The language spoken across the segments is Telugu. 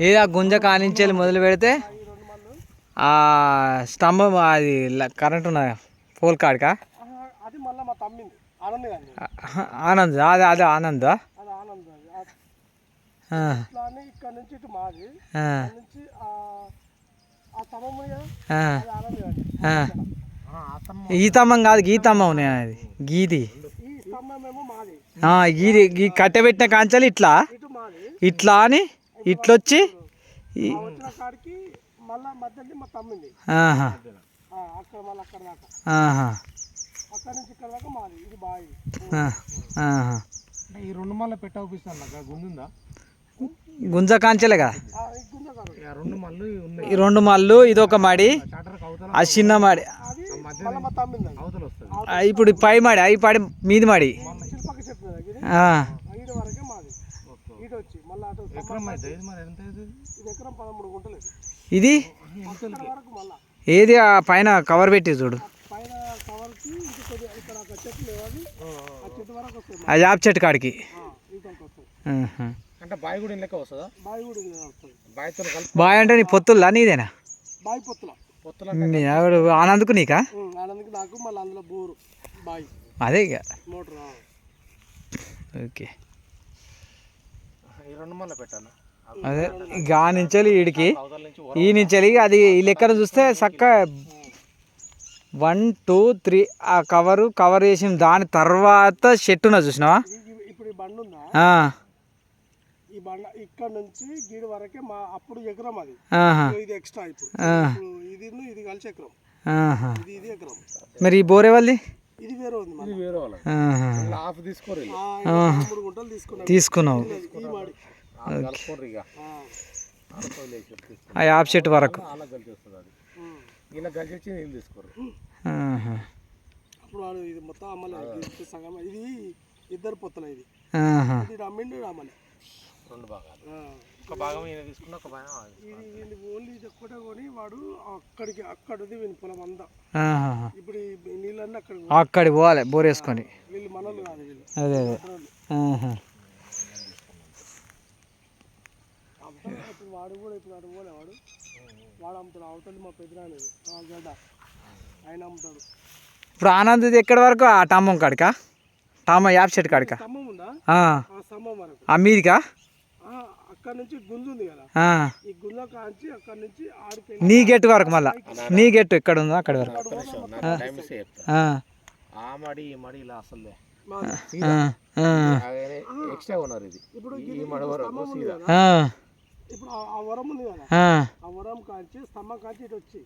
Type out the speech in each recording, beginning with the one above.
ఏది ఆ గుంజ కానించేది మొదలు పెడితే ఆ స్తంభం అది కరెంట్ ఉన్నది పోల్ కాడికా ఆనంద్ అదే అదే ఆనంద్? ఇక్కడ నుంచి ఇటు మాది. నుంచి ఉంది కదా ఆ, అది ఆనంద్ గాంధీ ఆ. ఈ తమ్మం కాదు గీ తమ్మం నేను అది గీది గీది గీ కట్టెబెట్టిన కాంచాలి ఇట్లా? ఇట్లా అని ఇట్లొచ్చి ఈ- ఆ వచ్చిన కాడికి మళ్ళా మధ్యలో మా తమ్మింది ఆహా, ఆ, అక్కడ మళ్ళీ అక్కడ దాకా. ఆహా, అక్కడ నుంచి ఇక్కడ దాకా మాది ఇది బావి. ఆ, ఆహా. ఈ రెండు మళ్ళీ గుండుందా గుంజ కాంచెలే కదా ఈ గుంజ కాదు. రెండు మళ్ళు ఉన్నాయి. ఈ రెండు మళ్ళు ఇది ఒక మడి ఆ చిన్న మడి. ఇప్పుడు పై మడి అవి పడి మీది మడి. మళ్ళా. ఏది ఆ పైన కవర్ పెట్టి చూడు. ఇది ఆ యాప్ చెట్టు కాడికి. అంటే కూడా లెక్క వస్తుందా? కూడా ఇది కలిపి బాయ్ అంటే నీ పొత్తుల్లా? నీదేనా? పొత్తుల. పొత్తుల మీ ఆవిడ ఆనందుకు నీకా? ఆనంద్కి నాకు మళ్ళీ అందులో బోరు. బావి. అదే ఇక. మోటార్. ఓకే ఈ రెండు మళ్ళీ పెట్టాను అదే ఇక ఆ నుంచి ఈడికి. అవతల నుంచి ఈ నుంచి అది ఈ లెక్కన చూస్తే చక్క వన్ టూ త్రీ ఆ కవరు కవర్ చేసిన దాని తర్వాత చెట్టున చూసినావా? ఇది- ఇది- ఇప్పుడు ఈ బండ ఉందా? ఆ, ఈ బండ ఇక్కడ నుంచి గీడి వరకే మా అప్పుడు ఎకరం అది. ఇది ఎక్స్ట్రా ఇప్పుడు. ఇది ఇది కలిసి ఎకరం. ఆహా. ఇది ఇది ఎకరం. మరి ఈ బోరే వాళ్ళది ఇది వేరే ఉంది వేరే. హాఫ్ తీసుకోరు మూడు గుంటలు తీసుకున్నాం. తీసుకున్నావు. ఆ. ఆ యాప్ చెట్టు వరకు. అలా కలిసి వస్తుంది అది. ఉమ్. ఇలా కలిసి వచ్చి నీళ్ళు తీసుకోరు. అప్పుడు వాడు ఇది మొత్తం అమ్మలే ఇది సగం ఇది ఇద్దరు పొత్తుల ఇది. అమ్మిండు అమ్మలే రెండు భాగాలు. ఒక భాగం ఈయన తీసుకున్న ఒక భాగం ఓన్లీ ఇది ఒక్కటే కొని వాడు అక్కడికి అక్కడది వీని పొలం అంతా. ఇప్పుడు నీళ్ళన్నీ అక్కడికి అక్కడికి పోవాలి బోర్ వేసుకొని వీళ్ళు మనలు కాదు వీళ్ళు. అదే అదే. వాడు కూడా ఇప్పుడు అటు పోలే వాడు. వాడు అమ్ముతాడు అవతలి మా పెద్దరాని గడ్డ. ఆయన అమ్ముతాడు. ఇప్పుడు ఆనంద్ ఎక్కడి వరకు? ఆ టామం కాడికా? టామ యాప్ చెట్టు కాడికా? స్తంభం ఉందా? ఆ. మీదికా? అక్కడ నుంచి గుంజు ఉంది కదా. ఆ. ఈ గుంజ కాంచి అక్కడ నుంచి ఆడికి నీ గెట్ వరకు మళ్ళా? నీ గెట్ ఎక్కడ ఉందో అక్కడి వరకు. ఆ. ఆ. మడి ఈ మడి ఇలా అసలు. ఎక్స్ట్రా ఉన్నారు ఇది. ఇప్పుడు ఈ మడి వరకు సీదా. ఆ. ఇప్పుడు ఆ- వరం ఉంది కదా? ఆ. వరం కాంచి స్తంభం కాంచి ఇటు వచ్చి.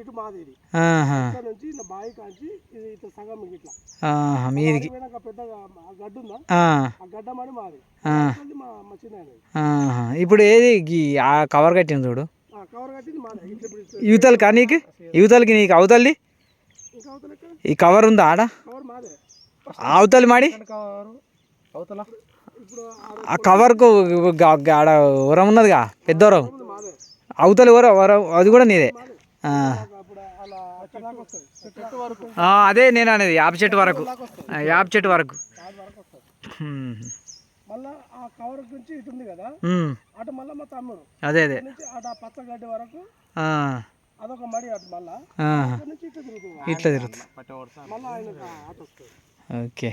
ఇటు మాది ఇది ఆహా. ఇక్కడ నుంచి బావి కాంచి ఇది ఇట్లా సగం ఇట్లా. మీదికి. ఆ గడ్డ ఉందా? ఆ. గడ్డ మడి మాది. మా చిన్న. ఇప్పుడు ఏది ఆ కవర్ కట్టింది చూడు? ఆ కవర్ కట్టింది మాది. యువతలకా నీకు? యువతలకి నీకు అవతలి ఇంకా అవతల ఎక్కడ? ఈ కవర్ ఉందా ఆడ? కవర్ మాదే. అవతలి మాడి? కావారు. అవతల? ఆ కవర్కు ఆడ ఉరం ఉన్నదిగా పెద్ద ఉరం అవతలి ఉరం ఉరం అది కూడా నీదే. అదే నేను అనేది యాప్ చెట్టు వరకు. యాప్ చెట్టు వరకు. దాని వరకు వస్తుంది హ్మ్. మళ్ళా ఆ కవర్ నుంచి ఇటు ఉంది కదా హ్మ్. అటు మళ్ళీ మా తమ్ముడు. అదే అదే. ఇటు నుంచి అటు ఆ పచ్చ గడ్డి వరకు ఆ. అదొక మడి అటు మళ్ళా. ఆహా. అక్కడ నుంచి ఇటు తిరుగుతుంది. ఇట్లా తిరుగుతుంది. ఓకే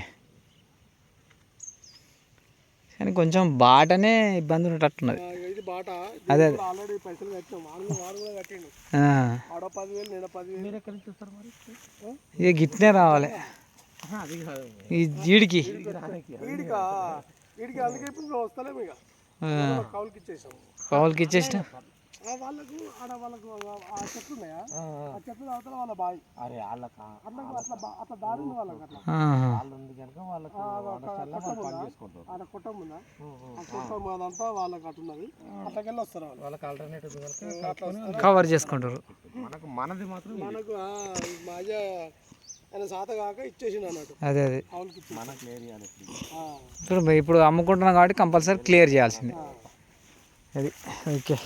కానీ కొంచెం బాటనే ఇబ్బంది ఉన్నట్టున్నది ఆ, ఇది బాట అదే. ఆల్రెడీ పైసలు కట్టాం వాడు వాడు కూడా కట్టిండు ఆ. ఆడ పదివేలు నేను పదివేలు మీరు ఎక్కడి నుంచి వస్తారు మరి? ఇక గిట్నే రావాలి. అది కాదు. ఈ జీడికి. కౌలుకి ఇచ్చేసిన. వాళ్ళకు ఆడ వాళ్ళకు ఆ చెట్లు ఉన్నాయా? ఆ. చెట్లు అవతల వాళ్ళ బావి? అరే వాళ్ళకా? అట్లా అట్లా అట్లా. దారి ఉంది వాళ్ళకి అట్లా. వాళ్ళు ఉంది? కనుక వాళ్ళకు ఆడ కుట్టం ఉందా? ఆ కుట్టం అదంతా వాళ్ళకి అట్టున్నది అట్లకెళ్ళి వస్తారు వాళ్ళు? వాళ్ళకి ఆల్టర్నేటివ్ కవర్ చేసుకుంటారు. మనకు మనది మాత్రం. మనకు ఆ, మా అయ్య ఆయన సాత కాక ఇచ్చేసిండు అన్నట్టు. అదే అదే. ఇప్పుడు. ఇప్పుడు అమ్ముకుంటున్నాం కాబట్టి కంపల్సరీ క్లియర్ చేయాల్సిందే. అది ఓకే.